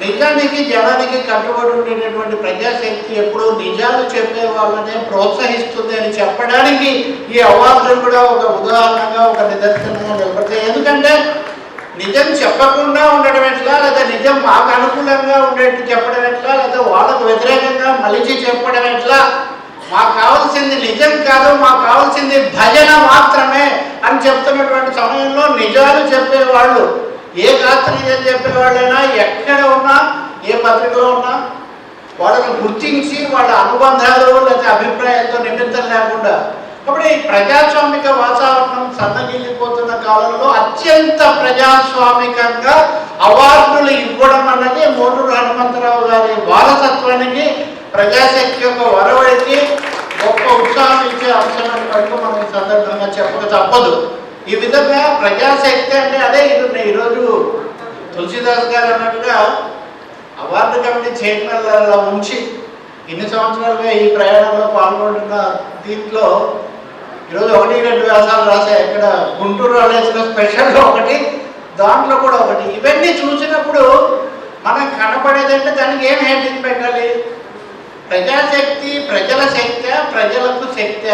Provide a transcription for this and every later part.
నిజానికి జనానికి కట్టుబడి ఉండేటటువంటి ప్రజాశక్తి ఎప్పుడు నిజాలు చెప్పే వాళ్ళనే ప్రోత్సహిస్తుంది అని చెప్పడానికి ఈ అవార్డులు కూడా ఒక ఉదాహరణగా ఒక నిదర్శనంగా నిలబడతాయి. ఎందుకంటే నిజం చెప్పకుండా ఉండడం ఎట్లా? లేదా నిజం మాకు అనుకూలంగా ఉండేట్టు చెప్పడం ఎట్లా? లేదా వాళ్ళకు వ్యతిరేకంగా మలిచి చెప్పడం ఎట్లా? మాకు కావాల్సింది నిజం కాదు మాకు కావాల్సింది భజన మాత్రమే అని చెప్తున్నటువంటి సమయంలో నిజాలు చెప్పేవాళ్ళు ఏ కాస్త నిజం చెప్పేవాళ్ళైనా ఎక్కడ ఉన్నా ఏ పత్రికలో ఉన్నా వాళ్ళని గుర్తించి వాళ్ళ అనుబంధాలు లేకపోతే అభిప్రాయాలతో నిమిత్తం లేకుండా. కాబట్టి ఈ ప్రజాస్వామిక వాతావరణం సన్నగిల్లిపోతున్న కాలంలో అత్యంత ప్రజాస్వామికంగా అవార్డులు ఇవ్వడం అన్నది మోటూరు హనుమంతరావు గారి వారసత్వానికి ప్రజాశక్తి యొక్క వరవడికి గొప్ప ఉత్సాహం ఇచ్చే అంశం అని మనం ఈ సందర్భంగా చెప్పక తప్పదు. ఈ విధంగా ప్రజాశక్తి అంటే అదే ఇది ఈరోజు తులసిదాస్ గారు అన్నట్టుగా అవార్డు కమిటీ చైర్మన్ ఉంచి ఇన్ని సంవత్సరాలుగా ఈ ప్రయాణంలో పాల్గొంటున్న దీంట్లో ఈరోజు ఒకటి రెండు వ్యాసాలు రాశాయి ఇక్కడ గుంటూరు వేసిన స్పెషల్లో ఒకటి దాంట్లో కూడా ఒకటి. ఇవన్నీ చూసినప్పుడు మనకు కనపడేదంటే దానికి ఏం హెడ్డింగ్ పెట్టాలి? ప్రజాశక్తి ప్రజల శక్తి ప్రజలకు శక్తి.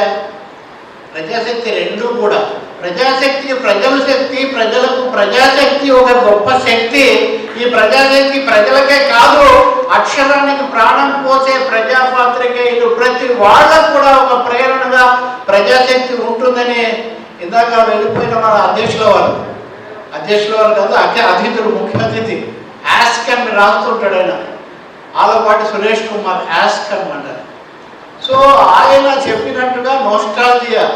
ప్రజాశక్తి రెండు కూడా. ప్రజాశక్తి ప్రజల శక్తి ప్రజలకు ప్రజాశక్తి ఒక గొప్ప శక్తి. ఈ ప్రజాశక్తి ప్రజలకే కాదు అక్షరానికి ప్రాణం పోసే ప్రజాపాత్రికేయులు ప్రతి వాళ్ళకు కూడా ఒక ప్రేరణగా ప్రజాశక్తి ఉంటుందని ఇందాక వెళ్ళిపోయిన మన అధ్యక్షుల వారు. అధ్యక్షుల వారు కాదు అఖ్య అతిథులు ముఖ్య అతిథి. యాస్కన్ రాస్తుంటాడు ఆయన. ఆలపాటి సురేష్ కుమార్ యాస్కన్ అంటారు. సో ఆయన చెప్పినట్టుగా నోస్టాలజియా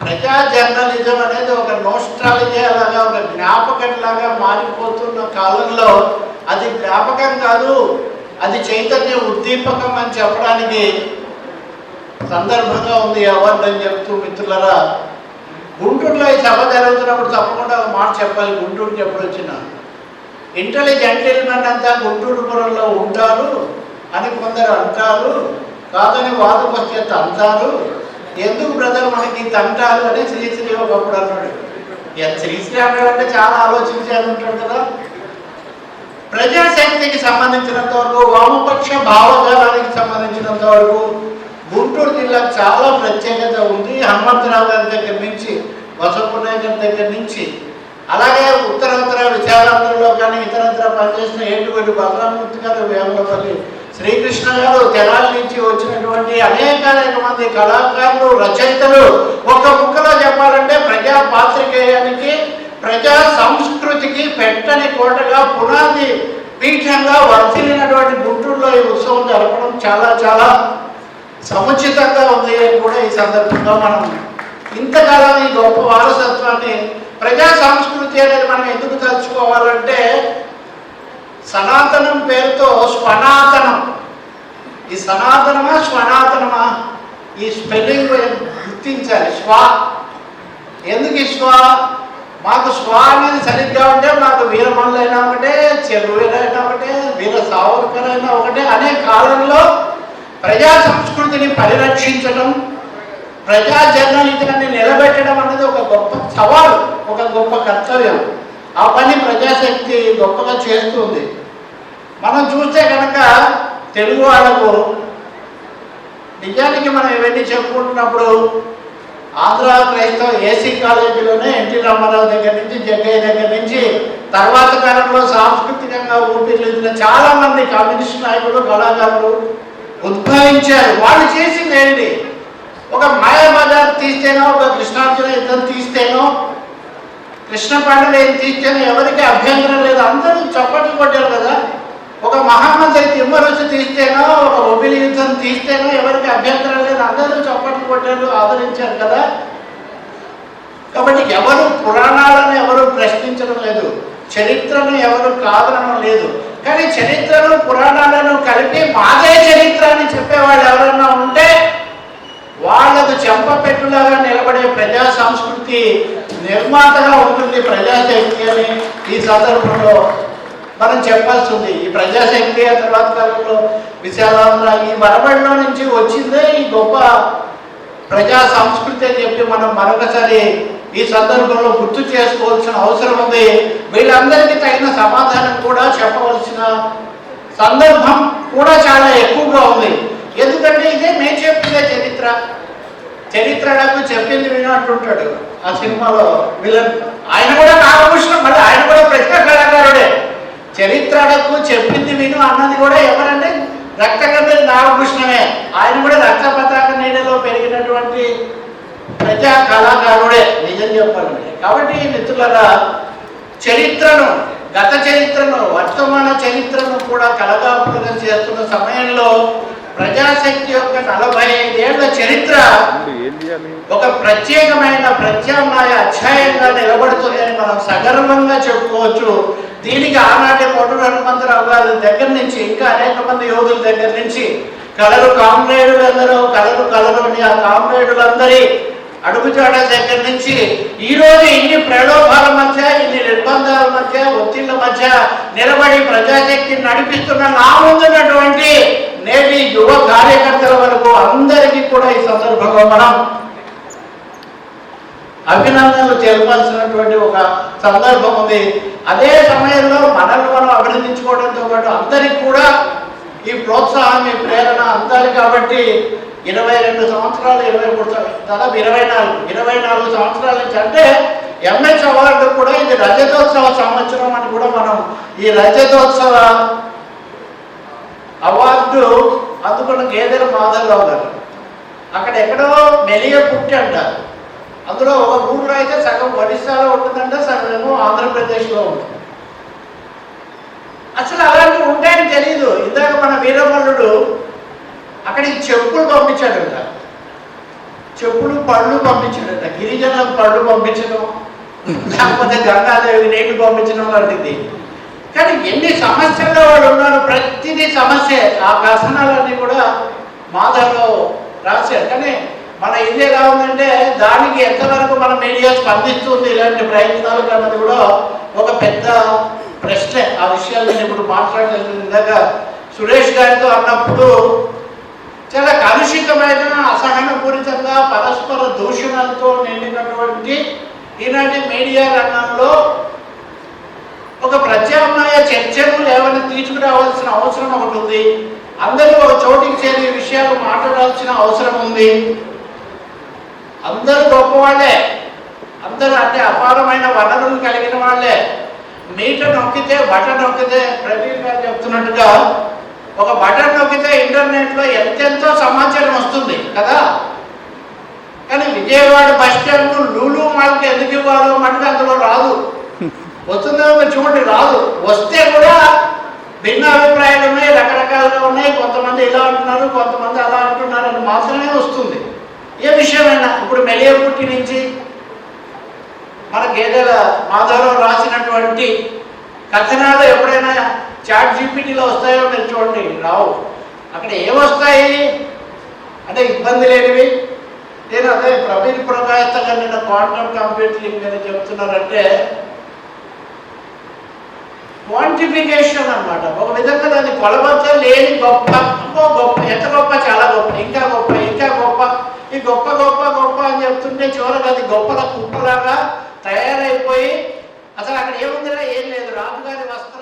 ప్రజా జర్నలిజం అనేది ఒక నోస్ట్రాలజీ లాగా ఒక జ్ఞాపకం లాగా మారిపోతున్న కాలంలో అది జ్ఞాపకం కాదు అది చైతన్య ఉద్దీపకం అని చెప్పడానికి సందర్భంగా ఉంది ఈ అవార్డు అని చెప్తూ మిత్రులరా. గుంటూరులో ఈ సభ జరుగుతున్నప్పుడు తప్పకుండా ఒక మాట చెప్పాలి గుంటూరుకి ఎప్పుడు వచ్చినా. ఇంటెలిజెంటిల్మెన్ అంతా గుంటూరు పురంలో ఉంటారు అని కొందరు అంటారు కాదని వాదుకొస్తే అంటారు ఎందుకు బ్రదర్ మనకి తంటారు అని శ్రీశ్రీ ఒకప్పుడు అన్నాడు శ్రీశ్రీ అన్నాడంటే చాలా ఆలోచించాలి ఉంటాడు కదా. ప్రజాశక్తికి సంబంధించినంత వరకు వామపక్ష భావజాలానికి సంబంధించినంత వరకు గుంటూరు జిల్లాకు చాలా ప్రత్యేకత ఉంది. హనుమంతరావు గారి దగ్గర నుంచి వసపున్నయ్య గారి దగ్గర నుంచి. అలాగే ఉత్తరాంధ్ర విశాలాంధ్రలో కానీ ఇతరత్ర పనిచేసిన ఏటుగడ్డి బలరామూర్తి గారు వేమలపల్లి శ్రీకృష్ణ గారు తెరాల నుంచి వచ్చినటువంటి అనేక మంది కళాకారులు రచయితలు ఒక ముక్కలో చెప్పాలంటే ప్రజా పాత్రికేయానికి ప్రజా సంస్కృతికి పెట్టని కోటగా పునాది పీఠంగా వర్ధిల్లినటువంటి గుంటూరులో ఈ ఉత్సవం జరపడం చాలా చాలా సముచితంగా ఉంది అని కూడా ఈ సందర్భంగా మనం ఇంతకాలం ఈ గొప్ప వారసత్వాన్ని ప్రజా సంస్కృతి అనేది మనం ఎందుకు తలుచుకోవాలంటే సనాతనం పేరుతో స్వనాతనం. ఈ సనాతనమా స్వనాతనమా? ఈ స్పెల్లింగ్ గుర్తించాలి. స్వ. ఎందుకు ఈ స్వ? మాకు స్వ అనేది సరిగ్గా ఉంటే మాకు వీరమల్లైనా ఒకటే చెరువులైనా ఒకటే వీర సావర్కర్ అయినా ఒకటే అనే కాలంలో ప్రజా సంస్కృతిని పరిరక్షించడం ప్రజా జర్నలిజాన్ని నిలబెట్టడం అనేది ఒక గొప్ప సవాలు ఒక గొప్ప కర్తవ్యం. ఆ పని ప్రజాశక్తి గొప్పగా చేస్తుంది. మనం చూస్తే కనుక తెలుగు వాళ్ళకు నిజానికి మనం ఇవన్నీ చెప్పుకుంటున్నప్పుడు ఆంధ్ర క్రైస్తవ ఏసీ కాలేజీలోనే ఎన్టీ రామారావు దగ్గర నుంచి జగ్గయ్య దగ్గర నుంచి తర్వాత కాలంలో సాంస్కృతికంగా ఊపిరిదిన చాలా మంది కమ్యూనిస్ట్ నాయకులు కళాకారులు ఉద్భవించారు. వాళ్ళు చేసింది ఏంటి ఒక మాయాబజార్ తీస్తేనో ఒక కృష్ణార్జున యుద్ధం తీస్తేనో కృష్ణ పండుగ తీస్తేనో ఎవరికి అభ్యంతరం లేదు. అందరూ చప్పట్లు కొట్టారు కదా. ఒక మహామంత్రి తిమ్మరుసు తీస్తేనో ఒక ఒబిలి యుద్ధం తీస్తేనో ఎవరికి అభ్యంతరం లేదు. అందరూ చప్పట్లు కొట్టారు ఆదరించారు కదా. కాబట్టి ఎవరు పురాణాలను ఎవరు ప్రశ్నించడం లేదు. చరిత్రను ఎవరు కాదనడం లేదు. కానీ చరిత్రను పురాణాలను కలిపి మాదే చరిత్ర అని చెప్పేవాళ్ళు ఎవరన్నా ఉంటే వాళ్ళకు చెంపపెట్టులాగా నిలబడే ప్రజా సంస్కృతి నిర్మాతగా ఉంటుంది ప్రజా అని ఈ సందర్భంలో మనం చెప్పాల్సి ఉంది ఈ ప్రజాశక్తి ఆ తర్వాత కాలంలో విశాలాంధ్ర ఈ వరబడిలో నుంచి వచ్చిందే ఈ గొప్ప ప్రజా సంస్కృతి అని చెప్పి మనం మరొకసారి ఈ సందర్భంలో గుర్తు చేసుకోవాల్సిన అవసరం ఉంది. వీళ్ళందరికీ తగిన సమాధానం కూడా చెప్పవలసిన సందర్భం కూడా చాలా ఎక్కువగా ఉంది. ఎందుకంటే ఇదే మేము చెప్పిందే చరిత్ర. నాకు చెప్పింది వినట్టుంటాడు ఆ సినిమాలో విలన్. ఆయన కూడా నాగభూషణం మళ్ళీ ఆయన కూడా ప్రశ్న కళాకారుడే చరిత్రలకు చెప్పింది విను అన్నది కూడా ఎవరంటే రక్తగంధ నాగభూషణమే. ఆయన కూడా రక్త పతాక నీడలో పెరిగినటువంటి ప్రజా కళాకారుడే నిజం చెప్పాలంటే. కాబట్టి మిత్రులరా చరిత్రను గత చరిత్రను వర్తమాన చరిత్రను కూడా కలగాపులుగా చేస్తూ ప్రజాశక్తి యొక్క నలభై ఐదేళ్ళ చరిత్ర ఒక ప్రత్యేకమైన ప్రత్యామ్నాయ అధ్యాయంగా నిలబడుతుందని మనం సగర్వంగా చెప్పుకోవచ్చు. దీనికి ఆనాటి మొదటి హనుమంతరావు గారి దగ్గర నుంచి ఇంకా అనేక మంది యోధుల దగ్గర నుంచి. కలరు కామ్రేడులందరూ కలరు కలరు అని ఆ కామ్రేడులందరి అడుగుజాడ దగ్గర నుంచి. ఈ రోజు ఇన్ని ప్రలోభాల మధ్య ఇన్ని నిర్బంధాల మధ్య ఒత్తిళ్ళ మధ్య నిలబడి ప్రజాశక్తిని నడిపిస్తున్న నా ముందున్నటువంటి నేటి యువ కార్యకర్తల వరకు అందరికీ కూడా ఈ సందర్భంగా మనం అభినందనలు తెలపాల్సినటువంటి ఒక సందర్భం ఉంది. అదే సమయంలో మనల్ని మనం అభినందించుకోవడంతో పాటు అందరికి కూడా ఈ ప్రోత్సాహం ఈ ప్రేరణ అందాలి కాబట్టి ఇరవై రెండు సంవత్సరాలు ఇరవై మూడు సం- దాదాపు ఇరవై నాలుగు ఇరవై నాలుగు సంవత్సరాల నుంచి అంటే ఎంఎస్ అవార్డు కూడా ఇది రజతోత్సవ సంవత్సరం అని కూడా మనం ఈ రజతోత్సవ అవార్డు అందుకున్న గేదెల మాధవరావు గారు అక్కడ ఎక్కడో మెలియ పుట్టి అంటారు అందులో ఒక ఊళ్ళో అయితే సగం ఒడిశాలో ఉంటుందంట సగం ఏమో ఆంధ్రప్రదేశ్లో ఉంటుంది. అసలు అలాంటివి ఉంటాయని తెలియదు ఇందాక మన వీరమల్లుడు అక్కడికి చెప్పులు పంపించాడంట. చెప్పులు పళ్ళు పంపించాడంట. గిరిజనులకు పళ్ళు పంపించడం లేకపోతే గంగాదేవికి నీళ్ళు పంపించడం లాంటిది. కానీ ఎన్ని సమస్యల్లో వాళ్ళు ఉన్నారు? ప్రతిదీ సమస్య. ఆ వ్యసనాలన్నీ కూడా మాధవరావు రాశారు. కానీ మన ఇది ఎలా ఉందంటే దానికి ఎంతవరకు మన మీడియా స్పందిస్తుంది ఇలాంటి ప్రయత్నాలకు అన్నది కూడా ఒక పెద్ద ప్రశ్నే. ఆ విషయాలు నేను ఇప్పుడు మాట్లాడలేదు ఇందాక సురేష్ గారితో అన్నప్పుడు చాలా కలుషితమైన అసహనపూరితంగా పరస్పర దూషణలతో నిండినటువంటి ఈనాటి మీడియా రంగంలో ఒక ప్రత్యామ్నాయ చర్చను లేవని తీసుకురావాల్సిన అవసరం ఒకటి ఉంది. అందరూ ఒక చోటికి చేరి విషయాలు మాట్లాడాల్సిన అవసరం ఉంది. అందరూ గొప్పవాళ్ళే. అందరూ అంటే అపారమైన వనరులు కలిగిన వాళ్ళే మీట నొక్కితే బటన్ నొక్కితే ప్రవీణ్ గారు చెప్తున్నట్టుగా ఒక బటన్ నొక్కితే ఇంటర్నెట్లో ఎంతెంతో సమాచారం వస్తుంది కదా? కానీ విజయవాడ బస్ స్టాండ్ లూలు మాల్కి ఎందుకు ఇవ్వాలో మటుకు అందులో రాదు. వస్తుందో చూడండి రాదు. వస్తే కూడా భిన్న అభిప్రాయాలు ఉన్నాయి రకరకాలుగా ఉన్నాయి. కొంతమంది ఇలా అంటున్నారు కొంతమంది అలా అంటున్నారు అని మాత్రమే వస్తుంది. ఏ విషయమైనా ఇప్పుడు మెలియపుట్టి నుంచి మన గేదెల మాధవరావు రాసినటువంటి కథనాలు ఎప్పుడైనా చాట్ జీపీటీలో వస్తాయో మీరు చూడండి. రావు. అక్కడ ఏమొస్తాయి? అంటే ఇబ్బంది లేనివి. నేను అదే ప్రవీణ్ ప్రకాశ్ గారు నిన్న క్వాంటమ్ కంప్యూటింగ్ అని చెప్తున్నారంటే క్వాంటిఫికేషన్ అన్నమాట. ఒక విధంగా దాన్ని కొలవచ్చ లేని గొప్ప ఇంకో గొప్ప ఎంత గొప్ప చాలా గొప్ప ఇంకా గొప్ప ఇంకా గొప్ప. ఈ గొప్ప గొప్ప గొప్ప అని చెప్తుంటే చివరికి అది గొప్పల కుప్పలాగా తయారైపోయి అసలు అక్కడ ఏముందిరా ఏం లేదు. రాజుగారి వస్త్రం